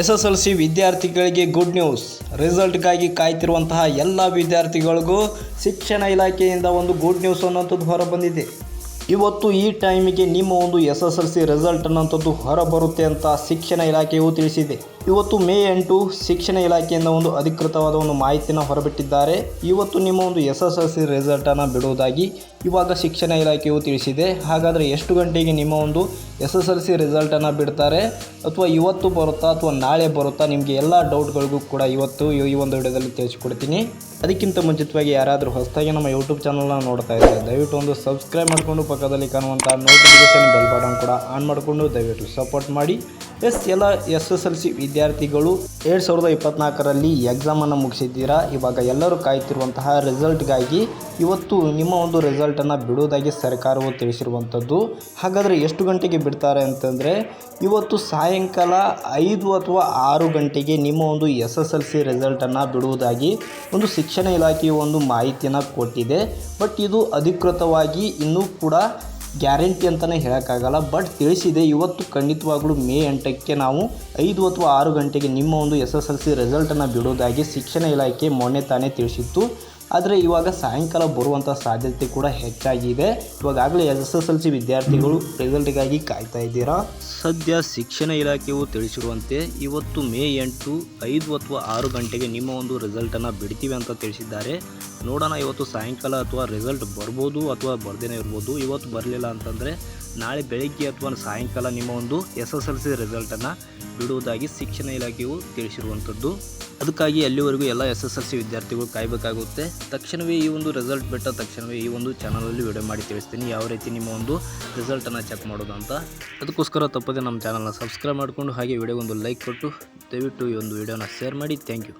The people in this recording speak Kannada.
ಎಸ್ ಎಸ್ ಎಲ್ ಸಿ ವಿದ್ಯಾರ್ಥಿಗಳಿಗೆ ಗುಡ್ ನ್ಯೂಸ್ ರಿಸಲ್ಟ್ಗಾಗಿ ಕಾಯ್ತಿರುವಂತಹ ಎಲ್ಲ ವಿದ್ಯಾರ್ಥಿಗಳಿಗೂ ಶಿಕ್ಷಣ ಇಲಾಖೆಯಿಂದ ಒಂದು ಗುಡ್ ನ್ಯೂಸ್ ಅನ್ನೋಂಥದ್ದು ಹೊರಬಂದಿದೆ. ಇವತ್ತು ಈ ಟೈಮಿಗೆ ನಿಮ್ಮ ಒಂದು S S L C result ಅನ್ನೋಂಥದ್ದು ಹೊರಬರುತ್ತೆ ಅಂತ ಶಿಕ್ಷಣ ಇಲಾಖೆಯು ತಿಳಿಸಿದೆ. ಇವತ್ತು ಮೇ ಎಂಟು ಶಿಕ್ಷಣ ಇಲಾಖೆಯಿಂದ ಒಂದು ಅಧಿಕೃತವಾದ ಒಂದು ಮಾಹಿತಿನ ಹೊರಬಿಟ್ಟಿದ್ದಾರೆ. ಇವತ್ತು ನಿಮ್ಮ ಒಂದು ಎಸ್ ಎಸ್ ಎಲ್ ಸಿ ರಿಸಲ್ಟನ್ನು ಬಿಡುವುದಾಗಿ ಇವಾಗ ಶಿಕ್ಷಣ ಇಲಾಖೆಯು ತಿಳಿಸಿದೆ. ಹಾಗಾದರೆ ಎಷ್ಟು ಗಂಟೆಗೆ ನಿಮ್ಮ ಒಂದು ಎಸ್ ಎಸ್ ಎಲ್ ಸಿ ರಿಸಲ್ಟನ್ನು ಬಿಡ್ತಾರೆ? ಅಥವಾ ಇವತ್ತು ಬರುತ್ತಾ ಅಥವಾ ನಾಳೆ ಬರುತ್ತಾ ನಿಮಗೆ ಎಲ್ಲ ಡೌಟ್ಗಳಿಗೂ ಕೂಡ ಇವತ್ತು ಈ ಒಂದು ವಿಡಿಯೋದಲ್ಲಿ ತಿಳಿಸ್ಕೊಡ್ತೀನಿ. ಅದಕ್ಕಿಂತ ಮುಂಚಿತವಾಗಿ ಯಾರಾದರೂ ಹೊಸದಾಗಿ ನಮ್ಮ ಯೂಟ್ಯೂಬ್ ಚಾನಲ್ನ ನೋಡ್ತಾ ಇದ್ದಾರೆ ದಯವಿಟ್ಟು ಒಂದು ಸಬ್ಸ್ಕ್ರೈಬ್ ಮಾಡಿಕೊಂಡು ಪಕ್ಕದಲ್ಲಿ ಕಾಣುವಂಥ ನೋಟಿಫಿಕೇಷನ್ ಬೆಲ್ ಬಟನ್ ಕೂಡ ಆನ್ ಮಾಡಿಕೊಂಡು ದಯವಿಟ್ಟು ಸಪೋರ್ಟ್ ಮಾಡಿ. ಎಸ್, ಎಲ್ಲ ಎಸ್ ಎಸ್ ಎಲ್ ಸಿ ವಿದ್ಯಾರ್ಥಿಗಳು ಎರಡು ಸಾವಿರದ ಇಪ್ಪತ್ನಾಲ್ಕರಲ್ಲಿ ಎಕ್ಸಾಮನ್ನು ಮುಗಿಸಿದ್ದೀರಾ? ಇವಾಗ ಎಲ್ಲರೂ ಕಾಯ್ತಿರುವಂತಹ ರಿಸಲ್ಟ್ಗಾಗಿ ಇವತ್ತು ನಿಮ್ಮ ಒಂದು ರಿಸಲ್ಟನ್ನು ಬಿಡುವುದಾಗಿ ಸರ್ಕಾರವು ತಿಳಿಸಿರುವಂಥದ್ದು. ಹಾಗಾದರೆ ಎಷ್ಟು ಗಂಟೆಗೆ ಬಿಡ್ತಾರೆ ಅಂತಂದರೆ, ಇವತ್ತು ಸಾಯಂಕಾಲ ಐದು ಅಥವಾ ಆರು ಗಂಟೆಗೆ ನಿಮ್ಮ ಒಂದು ಎಸ್ ಎಸ್ ಎಲ್ ಸಿ ರಿಸಲ್ಟನ್ನು ಬಿಡುವುದಾಗಿ ಒಂದು ಶಿಕ್ಷಣ ಇಲಾಖೆಯು ಒಂದು ಮಾಹಿತಿಯನ್ನು ಕೊಟ್ಟಿದೆ. ಬಟ್ ಇದು ಅಧಿಕೃತವಾಗಿ ಇನ್ನೂ ಕೂಡ ಗ್ಯಾರಂಟಿ ಅಂತಲೇ ಹೇಳೋಕ್ಕಾಗಲ್ಲ ಬಟ್ ತಿಳಿಸಿದೆ ಇವತ್ತು ಖಂಡಿತವಾಗ್ಲೂ ಮೇ ಎಂಟಕ್ಕೆ ನಾವು ಐದು ಅಥವಾ ಆರು ಗಂಟೆಗೆ ನಿಮ್ಮ ಒಂದು ಎಸ್ ಎಸ್ ಎಲ್ ಸಿ ರಿಸಲ್ಟನ್ನು ಬಿಡೋದಾಗಿ ಶಿಕ್ಷಣ ಇಲಾಖೆ ಮೊನ್ನೆ ತಾನೇ ತಿಳಿಸಿತ್ತು. ಆದರೆ ಇವಾಗ ಸಾಯಂಕಾಲ ಬರುವಂಥ ಸಾಧ್ಯತೆ ಕೂಡ ಹೆಚ್ಚಾಗಿದೆ. ಇವಾಗಲೇ ಎಸ್ ಎಸ್ ಎಲ್ ಸಿ ವಿದ್ಯಾರ್ಥಿಗಳು ರಿಸಲ್ಟ್ಗಾಗಿ ಕಾಯ್ತಾ ಇದ್ದೀರಾ? ಸದ್ಯ ಶಿಕ್ಷಣ ಇಲಾಖೆಯು ತಿಳಿಸಿರುವಂತೆ ಇವತ್ತು ಮೇ ಎಂಟು, ಐದು ಅಥವಾ ಆರು ಗಂಟೆಗೆ ನಿಮ್ಮ ಒಂದು ರಿಸಲ್ಟನ್ನು ಬಿಡ್ತೀವಿ ಅಂತ ತಿಳಿಸಿದ್ದಾರೆ. ನೋಡೋಣ, ಇವತ್ತು ಸಾಯಂಕಾಲ ಅಥವಾ ರಿಸಲ್ಟ್ ಬರ್ಬೋದು ಅಥವಾ ಬರ್ದೇನೆ ಇರ್ಬೋದು. ಇವತ್ತು ಬರಲಿಲ್ಲ ಅಂತಂದರೆ ನಾಳೆ ಬೆಳಗ್ಗೆ ಅಥವಾ ಸಾಯಂಕಾಲ ನಿಮ್ಮ ಒಂದು ಎಸ್ ಎಸ್ ಎಲ್ ಸಿ ರಿಸಲ್ಟನ್ನು ಬಿಡುವುದಾಗಿ ಶಿಕ್ಷಣ ಇಲಾಖೆಯು ತಿಳಿಸಿರುವಂಥದ್ದು. ಅದಕ್ಕಾಗಿ ಅಲ್ಲಿವರೆಗೂ ಎಲ್ಲ ಎಸ್ ಎಸ್ ಎಲ್ ಸಿ ವಿದ್ಯಾರ್ಥಿಗಳು ಕಾಯಬೇಕಾಗುತ್ತೆ. ತಕ್ಷಣವೇ ಈ ಒಂದು ರಿಸಲ್ಟ್ ಬಿಟ್ಟ ತಕ್ಷಣವೇ ಈ ಒಂದು ಚಾನಲಲ್ಲಿ ವಿಡಿಯೋ ಮಾಡಿ ತಿಳಿಸ್ತೀನಿ. ಯಾವ ರೀತಿ ನಿಮ್ಮ ಒಂದು ರಿಸಲ್ಟನ್ನು ಚೆಕ್ ಮಾಡೋದು ಅಂತ. ಅದಕ್ಕೋಸ್ಕರ ತಪ್ಪದೆ ನಮ್ಮ ಚಾನಲ್ನ ಸಬ್ಸ್ಕ್ರೈಬ್ ಮಾಡಿಕೊಂಡು ಹಾಗೆ ವಿಡಿಯೋಗೊಂದು ಲೈಕ್ ಕೊಟ್ಟು ದಯವಿಟ್ಟು ಈ ಒಂದು ವಿಡಿಯೋನ ಶೇರ್ ಮಾಡಿ. Thank you